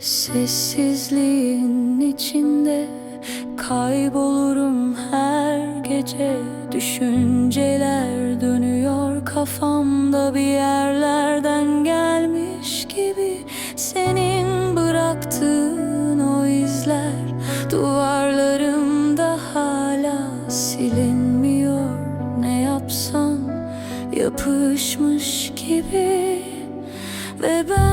Sessizliğin içinde kaybolurum her gece. Düşünceler dönüyor kafamda bir yerlerden gelmiş gibi. Senin bıraktığın o izler duvarlarımda hala silinmiyor. Ne yapsam yapışmış gibi Ve ben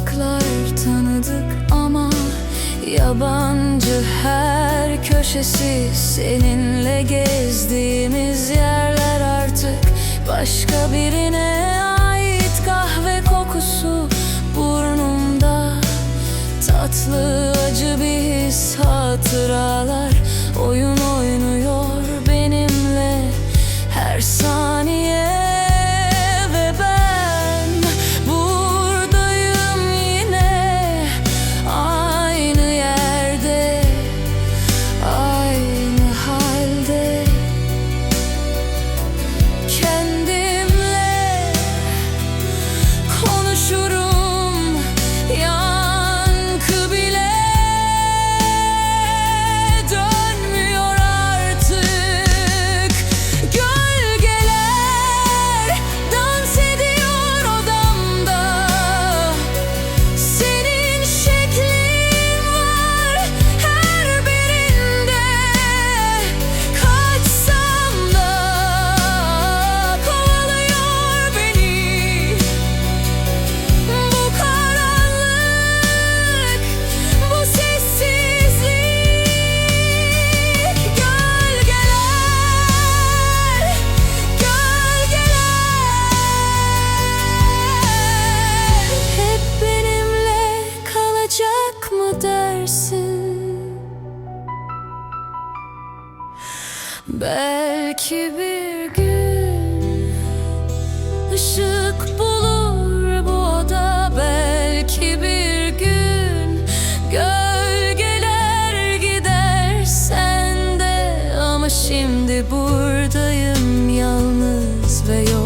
Sokaklar tanıdık ama yabancı her köşesi Seninle gezdiğimiz yerler artık başka birine ait kahve kokusu burnumda Tatlı acı bir gidersin Belki bir gün ışık bulur bu oda Belki bir gün gölgeler gider. Sende Ama şimdi buradayım yalnız ve yok.